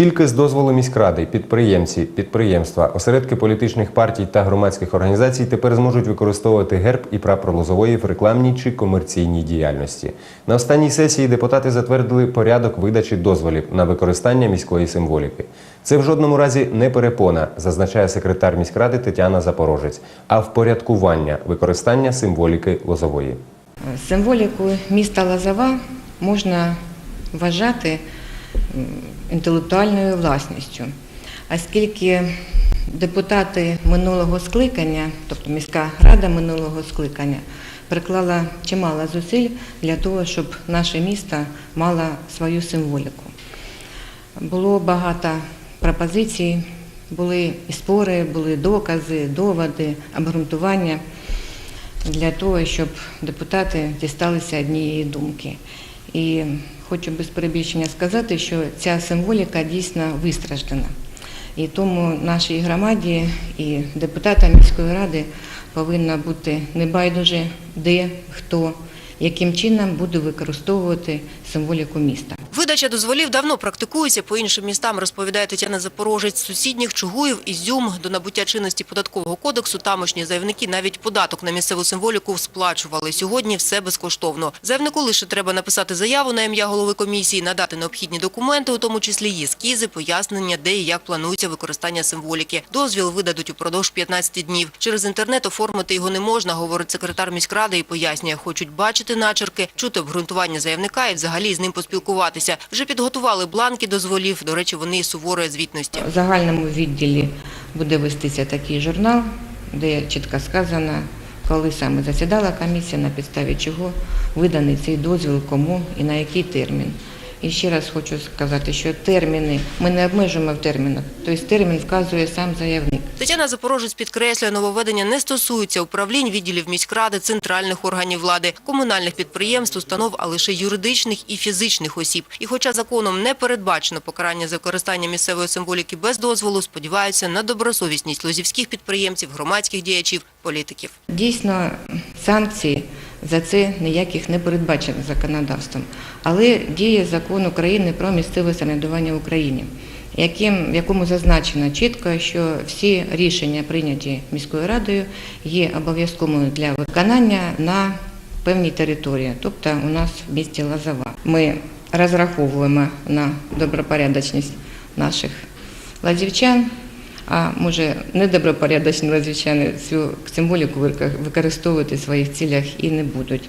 Тільки з дозволу міськради підприємці, підприємства, осередки політичних партій та громадських організацій тепер зможуть використовувати герб і прапор Лозової в рекламній чи комерційній діяльності. На останній сесії депутати затвердили порядок видачі дозволів на використання міської символіки. Це в жодному разі не перепона, зазначає секретар міськради Тетяна Запорожець, а впорядкування використання символіки Лозової. Символіку міста Лазова можна вважати інтелектуальною власністю, оскільки депутати минулого скликання, тобто міська рада минулого скликання, приклала чимало зусиль для того, щоб наше місто мало свою символіку. Було багато пропозицій, були і спори, були докази, доводи, обґрунтування для того, щоб депутати дісталися однієї думки. І хочу без перебільшення сказати, що ця символіка дійсно вистраждана. І тому нашій громаді і депутатам міської ради повинна бути небайдуже, де, хто, яким чином буде використовувати символіку міста. Видача дозволів давно практикується по іншим містам, розповідає Тетяна Запорожець. Сусідніх Чугуїв, Ізюм до набуття чинності податкового кодексу тамошні заявники навіть податок на місцеву символіку сплачували. Сьогодні все безкоштовно. Заявнику лише треба написати заяву на ім'я голови комісії, надати необхідні документи, у тому числі її ескізи, пояснення, де і як планується використання символіки. Дозвіл видадуть упродовж 15 днів. Через інтернет оформити його не можна, говорить секретар міськради і пояснює, хочуть бачити начерки, чути обґрунтування заявника і взагалі з ним поспілкуватися. Вже підготували бланки дозволів. До речі, вони і суворої звітності. В загальному відділі буде вестися такий журнал, де чітко сказано, коли саме засідала комісія, на підставі чого виданий цей дозвіл, кому і на який термін. І ще раз хочу сказати, що терміни ми не обмежуємо в термінах, тобто термін вказує сам заявник. Тетяна Запорожець підкреслює, нововведення не стосується управлінь, відділів міськради, центральних органів влади, комунальних підприємств, установ, а лише юридичних і фізичних осіб. І хоча законом не передбачено покарання за використання місцевої символіки без дозволу, сподіваються на добросовісність лозівських підприємців, громадських діячів, політиків. Дійсно, санкцій за це ніяких не передбачено законодавством, але діє закон України про місцеве самоврядування в Україні, яким, в якому зазначено чітко, що всі рішення, прийняті міською радою, є обов'язковими для виконання на певній території, тобто у нас в місті Лазова. Ми розраховуємо на добропорядочність наших лазівчан. А може недобропорядочні лазівчани цю символіку використовувати в своїх цілях і не будуть.